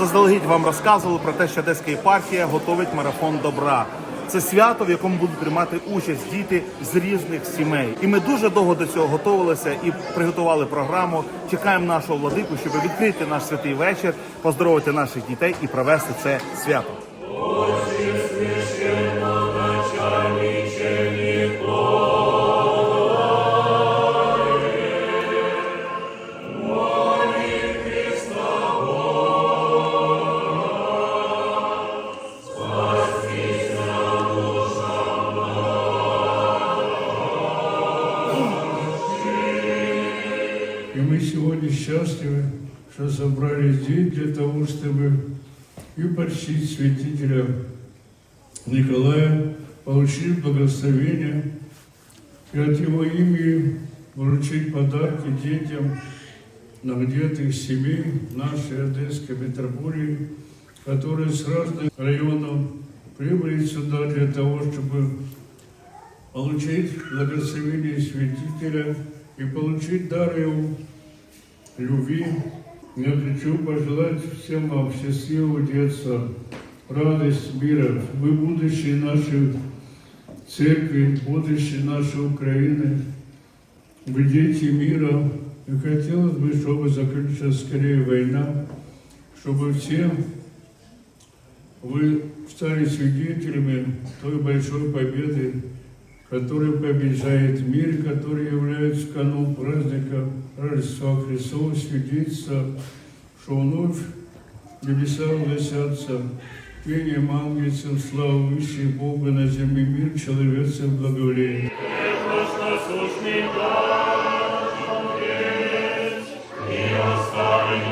заздалегідь вам розказували про те, що Одеська єпархія готовить марафон добра. Це свято, в якому будуть приймати участь діти з різних сімей. І ми дуже довго до цього готувалися і приготували програму. Чекаємо нашого владику, щоб відкрити наш святий вечір, поздоровити наших дітей і провести це свято. И мы сегодня счастливы, что собрались здесь для того, чтобы и почтить святителя Николая, получить благословение и от его имени вручить подарки детям многодетных семей нашей Одесской метрополии, которые с разных районов прибыли сюда для того, чтобы получить благословение святителя и получить дар его любви. Я хочу пожелать всем вам счастливого детства, радость мира. Вы будущее нашей церкви, будущее нашей Украины. Вы дети мира. И хотелось бы, чтобы закончилась скорее война, чтобы все вы стали свидетелями той большой победы, который побеждает мир, который является канун праздника Рождества Христова, свидетельство, что вновь небеса гласятся, пением ангельцев, славу выше Бога на земле мир, человечество благоволение. Тому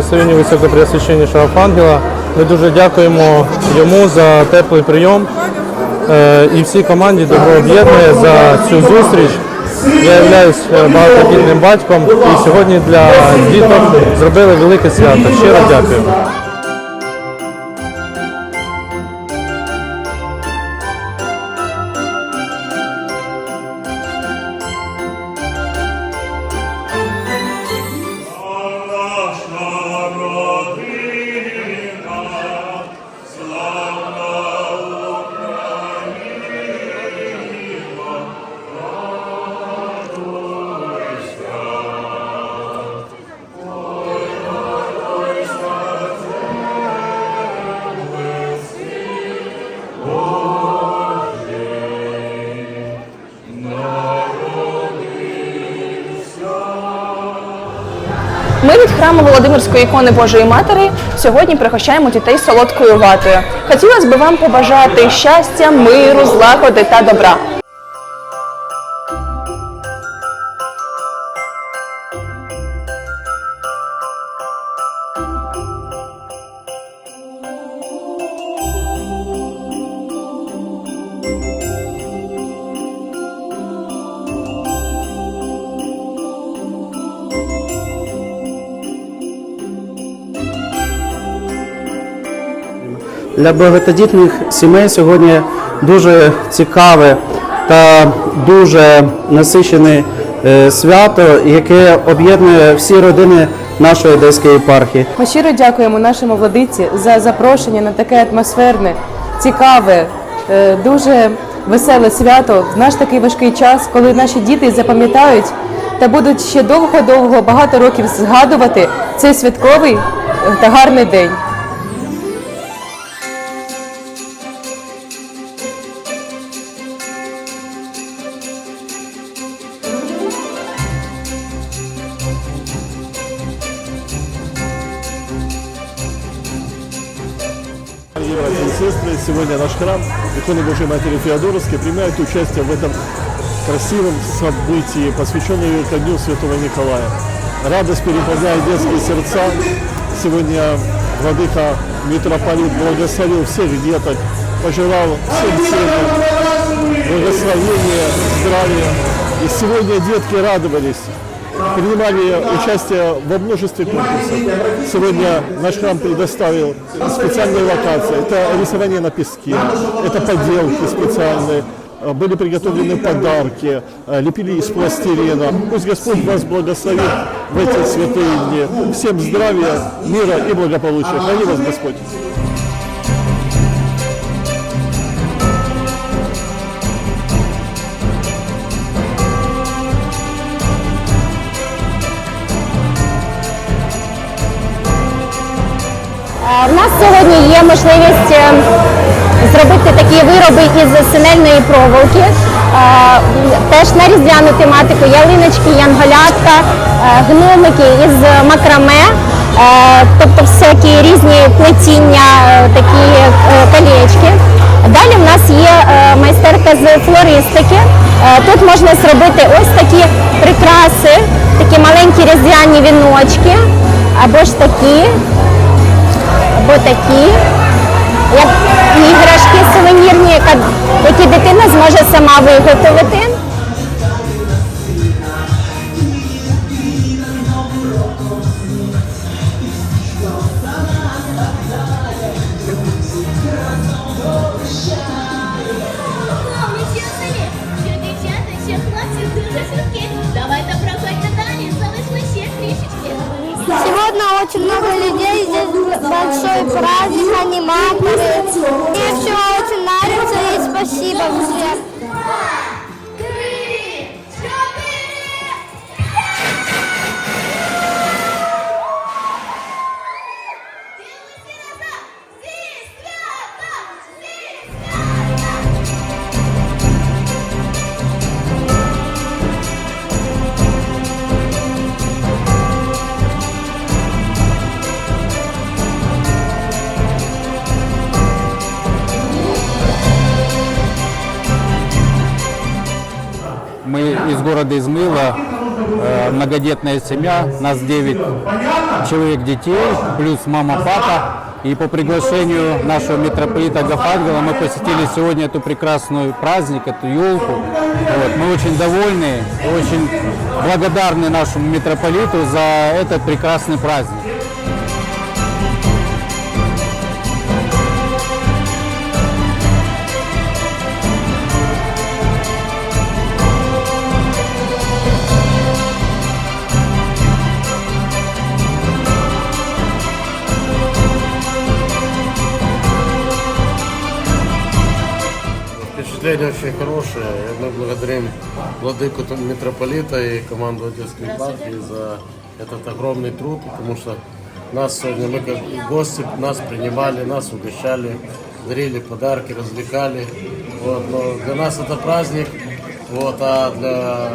По благословенню високопреосвященнішого Ангела. Ми дуже дякуємо йому за теплий прийом е, і всій команді Добро об'єднує за цю зустріч. Я являюсь е, багатодітним батьком і сьогодні для діток зробили велике свято. Щиро дякую. Від храму Володимирської ікони Божої Матері сьогодні пригощаємо дітей солодкою ватою. Хотілося б вам побажати щастя, миру, злагоди та добра. Для багатодітних сімей сьогодні дуже цікаве та дуже насичене е, свято, яке об'єднує всі родини нашої одеської єпархії. Ми щиро дякуємо нашому владиці за запрошення на таке атмосферне, цікаве, е, дуже веселе свято в наш такий важкий час, коли наші діти запам'ятають та будуть ще довго-довго багато років згадувати цей святковий е, та гарний день. Сестры, сегодня наш храм иконы Божьей Матери Феодоровской принимает участие в этом красивом событии, посвященном ко Дню Святого Николая. Радость переполняет детские сердца. Сегодня Владыка Митрополит благословил всех деток, пожелал всем детям благословения, здравия. И сегодня детки радовались принимали участие во множестве конкурсов. Сегодня наш храм предоставил специальные локации. Это рисование на песке, это поделки специальные, э, были приготовлены подарки, э, лепили из пластилина. Пусть Господь вас благословит в эти святые дни. Всем здравия, мира и благополучия. Храни вас Господь. У нас сьогодні є можливість е, зробити такі вироби із синельної проволоки, е, теж на різдвяну тематику, ялиночки, янголятка, е, гномики із макраме, е, тобто всякі різні плетіння, е, такі е, колечки. Далі в нас є е, майстерка з флористики. Е, Тут можна зробити ось такі прикраси, такі маленькі різдвяні віночки, або ж такі або такі, як іграшки сувенірні, які дитина зможе сама виготовити. Сегодня очень много людей, здесь большой праздник, аниматоры. Мне все очень нравится и спасибо всем. Многодетная семья, нас 9 человек детей, плюс мама, папа. И по приглашению нашего митрополита Гафангела мы посетили сегодня эту прекрасную праздник, эту елку. Вот. Мы очень довольны, очень благодарны нашему митрополиту за этот прекрасный праздник. Впечатление очень хорошее. Мы благодарим владыку митрополита и команду Одесской епархии за этот огромный труд, потому что нас сегодня, мы как гости, нас принимали, нас угощали, дарили подарки, развлекали. Вот. Но для нас это праздник, вот, а для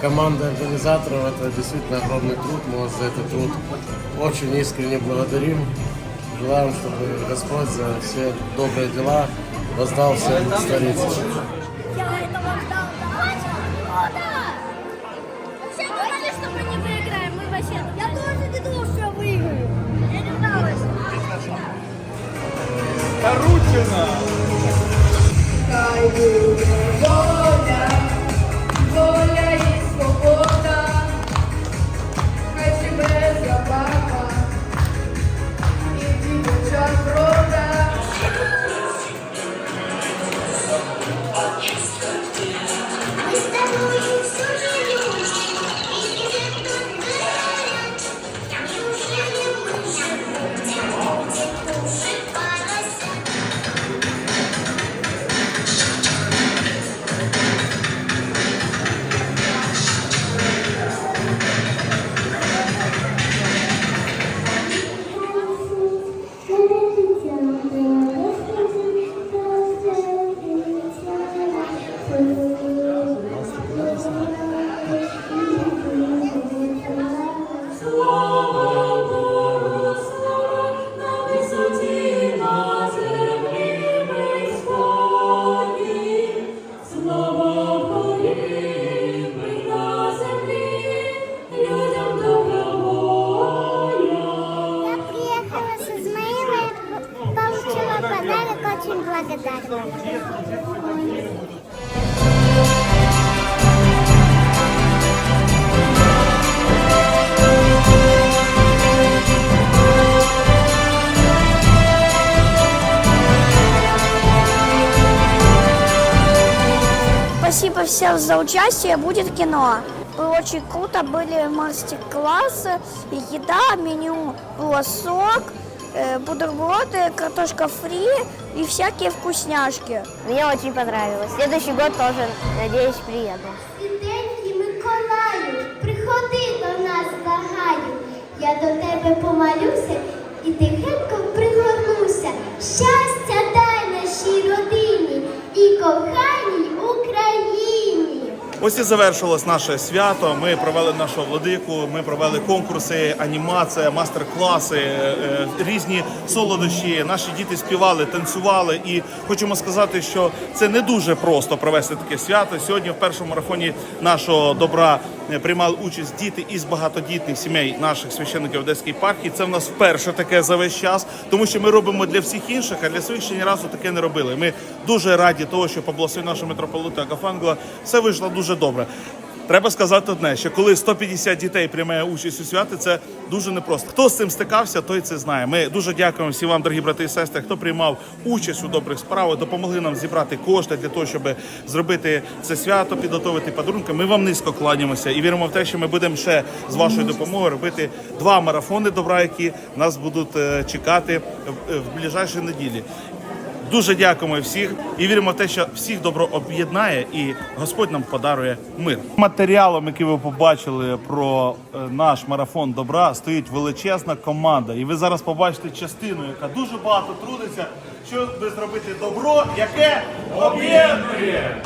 команды организаторов. Это действительно огромный труд. Мы вас за этот труд очень искренне благодарим. Желаем, чтобы Господь за все добрые дела воздал всем старицам. Я этого ждал. О, да! Все думали, что мы не выиграем. Мы вообще... Я тоже не думал, что я выиграю. Я не знала, что... Воля Спасибо всем за участие. Будет кино. Было очень круто. Были мастер-классы, еда, меню было сок, э, бутерброды, картошка фри и всякие вкусняшки. Мне очень понравилось. Следующий год тоже, надеюсь, приеду. Святенький Миколаю, приходи до нас благаю. Я до тебе помолюся і тихенько пригорнуся. Щастя дай нашій родині і коханій Україні. Ось і завершилось наше свято. Ми провели нашу владику, ми провели конкурси, анімація, мастер-класи, е, е, різні солодощі. Наші діти співали, танцювали. І хочемо сказати, що це не дуже просто провести таке свято. Сьогодні в першому марафоні нашого добра приймали участь діти із багатодітних сімей наших священників Одеської єпархії. Це в нас вперше таке за весь час, тому що ми робимо для всіх інших, а для своїх ще ні разу таке не робили. Ми дуже раді того, що по нашого митрополита Агафангела все вийшло дуже добре. Треба сказати одне, що коли 150 дітей приймає участь у святі, це дуже непросто. Хто з цим стикався, той це знає. Ми дуже дякуємо всім вам, дорогі брати і сестри, хто приймав участь у добрих справах, допомогли нам зібрати кошти для того, щоб зробити це свято, підготовити подарунки. Ми вам низько кланяємося і віримо в те, що ми будемо ще з вашою допомогою робити два марафони добра, які нас будуть е, чекати в- в ближайші неділі. Дуже дякуємо всіх і віримо в те, що всіх добро об'єднає і Господь нам подарує мир. Матеріалом, який ви побачили про е, наш марафон добра, стоїть величезна команда. І ви зараз побачите частину, яка дуже багато трудиться, щоб зробити добро, яке об'єднує.